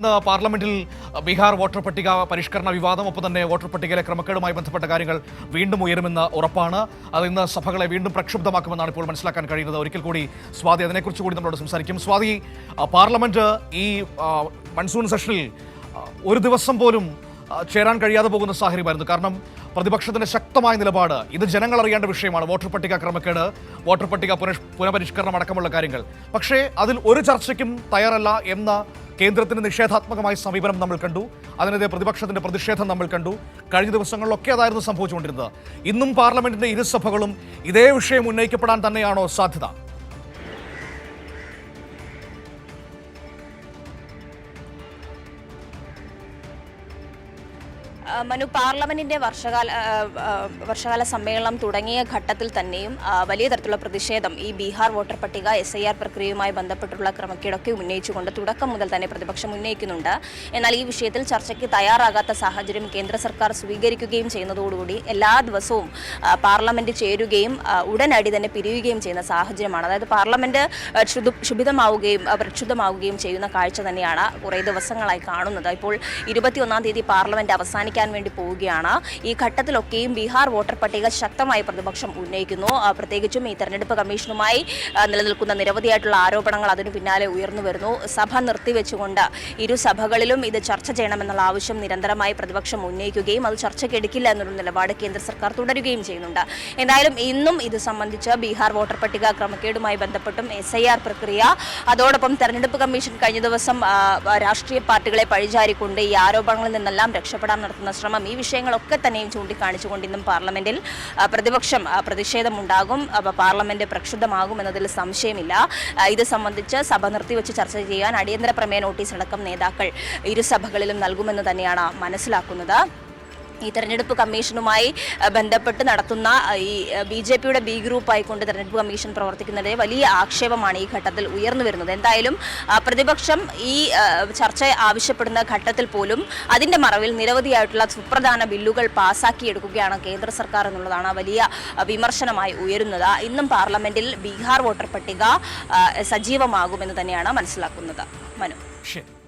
പാർലമെന്റിൽ ബീഹാർ വോട്ടർ പട്ടിക പരിഷ്കരണ വിവാദം ഒപ്പം തന്നെ വോട്ടർ പട്ടികയിലെ ക്രമക്കേടുമായി ബന്ധപ്പെട്ട കാര്യങ്ങൾ വീണ്ടും ഉയരുമെന്ന് ഉറപ്പാണ്. അത് ഇന്ന് സഭകളെ വീണ്ടും പ്രക്ഷുബ്ധമാക്കുമെന്നാണ് ഇപ്പോൾ മനസ്സിലാക്കാൻ കഴിയുന്നത്. ഒരിക്കൽ കൂടി സ്വാതി അതിനെക്കുറിച്ച് കൂടി നമ്മളോട് സംസാരിക്കും. സ്വാതി പാർലമെന്റ് ഈ മൺസൂൺ സെഷനിൽ ഒരു ദിവസം പോലും ചേരാൻ കഴിയാതെ പോകുന്ന സാഹചര്യമായിരുന്നു. കാരണം പ്രതിപക്ഷത്തിന്റെ ശക്തമായ നിലപാട് ഇത് ജനങ്ങൾ അറിയേണ്ട വിഷയമാണ്. വോട്ടർ പട്ടിക ക്രമക്കേട് വോട്ടർ പട്ടിക പുനഃ- പുനഃപരിഷ്കരണം അടക്കമുള്ള കാര്യങ്ങൾ. പക്ഷേ അതിൽ ഒരു ചർച്ചയ്ക്കും തയ്യാറല്ല എന്ന കേന്ദ്രത്തിന്റെ നിഷേധാത്മകമായ സമീപനം നമ്മൾ കണ്ടു. അതിനെതിരെ പ്രതിപക്ഷത്തിന്റെ പ്രതിഷേധം നമ്മൾ കണ്ടു. കഴിഞ്ഞ ദിവസങ്ങളിലൊക്കെ അതായിരുന്നു സംഭവിച്ചുകൊണ്ടിരുന്നത്. ഇന്നും പാർലമെന്റിന്റെ ഇരുസഭകളും ഇതേ വിഷയം ഉന്നയിക്കപ്പെടാൻ തന്നെയാണോ സാധ്യത? മനു പാർലമെന്റിന്റെ വർഷകാല വർഷകാല സമ്മേളനം തുടങ്ങിയ ഘട്ടത്തിൽ തന്നെയും വലിയ തരത്തിലുള്ള പ്രതിഷേധം ഈ ബീഹാർ വോട്ടർ പട്ടിക എസ് ഐ ആർ പ്രക്രിയയുമായി ബന്ധപ്പെട്ടുള്ള ക്രമക്കേടൊക്കെ ഉന്നയിച്ചുകൊണ്ട് തുടക്കം മുതൽ തന്നെ പ്രതിപക്ഷം ഉന്നയിക്കുന്നുണ്ട്. എന്നാൽ ഈ വിഷയത്തിൽ ചർച്ചയ്ക്ക് തയ്യാറാകാത്ത സാഹചര്യം കേന്ദ്ര സർക്കാർ സ്വീകരിക്കുകയും ചെയ്യുന്നതോടുകൂടി എല്ലാ ദിവസവും പാർലമെന്റ് ചേരുകയും ഉടനടി തന്നെ പിരിയുകയും ചെയ്യുന്ന സാഹചര്യമാണ്. അതായത് പാർലമെന്റ് ക്ഷുഭിതമാവുകയും പ്രക്ഷുബ്ധമാവുകയും ചെയ്യുന്ന കാഴ്ച തന്നെയാണ് കുറേ ദിവസങ്ങളായി കാണുന്നത്. ഇപ്പോൾ ഇരുപത്തിയൊന്നാം തീയതി പാർലമെന്റ് അവസാനിക്കാൻ വേണ്ടി പോവുകയാണ്. ഈ ഘട്ടത്തിലൊക്കെയും ബീഹാർ വോട്ടർ പട്ടിക ശക്തമായി പ്രതിപക്ഷം ഉന്നയിക്കുന്നു. പ്രത്യേകിച്ചും ഈ തെരഞ്ഞെടുപ്പ് കമ്മീഷനുമായി നിലനിൽക്കുന്ന നിരവധിയായിട്ടുള്ള ആരോപണങ്ങൾ അതിനു പിന്നാലെ ഉയർന്നു വരുന്നു. സഭ നിർത്തിവെച്ചുകൊണ്ട് ഇരു സഭകളിലും ഇത് ചർച്ച ചെയ്യണമെന്നുള്ള ആവശ്യം നിരന്തരമായി പ്രതിപക്ഷം ഉന്നയിക്കുകയും അത് ചർച്ചയ്ക്ക് എടുക്കില്ല എന്നുള്ള നിലപാട് കേന്ദ്ര സർക്കാർ തുടരുകയും ചെയ്യുന്നുണ്ട്. എന്തായാലും ഇന്നും ഇത് സംബന്ധിച്ച് ബീഹാർ വോട്ടർ പട്ടിക ക്രമക്കേടുമായി ബന്ധപ്പെട്ടും എസ് ഐ ആർ പ്രക്രിയ അതോടൊപ്പം തെരഞ്ഞെടുപ്പ് കമ്മീഷൻ കഴിഞ്ഞ ദിവസം രാഷ്ട്രീയ പാർട്ടികളെ പഴിചാരിക്കൊണ്ട് ഈ ആരോപണങ്ങളിൽ നിന്നെല്ലാം രക്ഷപ്പെടാൻ നടത്തുന്ന ശ്രമം ഈ വിഷയങ്ങളൊക്കെ തന്നെയും ചൂണ്ടിക്കാണിച്ചുകൊണ്ട് ഇന്നും പാർലമെന്റിൽ പ്രതിപക്ഷം പ്രതിഷേധമുണ്ടാകും അപ്പോൾ പാർലമെന്റ് പ്രക്ഷുബ്ധമാകും എന്നതിൽ സംശയമില്ല. ഇത് സംബന്ധിച്ച് സഭ നിർത്തിവെച്ച് ചർച്ച ചെയ്യാൻ അടിയന്തര പ്രമേയ നോട്ടീസ് അടക്കം നേതാക്കൾ ഇരു സഭകളിലും നൽകുമെന്ന് തന്നെയാണ് മനസ്സിലാക്കുന്നത്. ഈ തെരഞ്ഞെടുപ്പ് കമ്മീഷനുമായി ബന്ധപ്പെട്ട് നടത്തുന്ന ഈ ബി ജെ പിയുടെ ബി ഗ്രൂപ്പായിക്കൊണ്ട് തെരഞ്ഞെടുപ്പ് കമ്മീഷൻ പ്രവർത്തിക്കുന്നതിന് വലിയ ആക്ഷേപമാണ് ഈ ഘട്ടത്തിൽ ഉയർന്നു വരുന്നത്. എന്തായാലും പ്രതിപക്ഷം ഈ ചർച്ച ആവശ്യപ്പെടുന്ന ഘട്ടത്തിൽ പോലും അതിന്റെ മറവിൽ നിരവധിയായിട്ടുള്ള സുപ്രധാന ബില്ലുകൾ പാസാക്കിയെടുക്കുകയാണ് കേന്ദ്ര സർക്കാർ എന്നുള്ളതാണ് വലിയ വിമർശനമായി ഉയരുന്നത്. ഇന്നും പാർലമെന്റിൽ ബീഹാർ വോട്ടർ പട്ടിക സജീവമാകുമെന്ന് തന്നെയാണ് മനസ്സിലാക്കുന്നത്. മനു. ശരി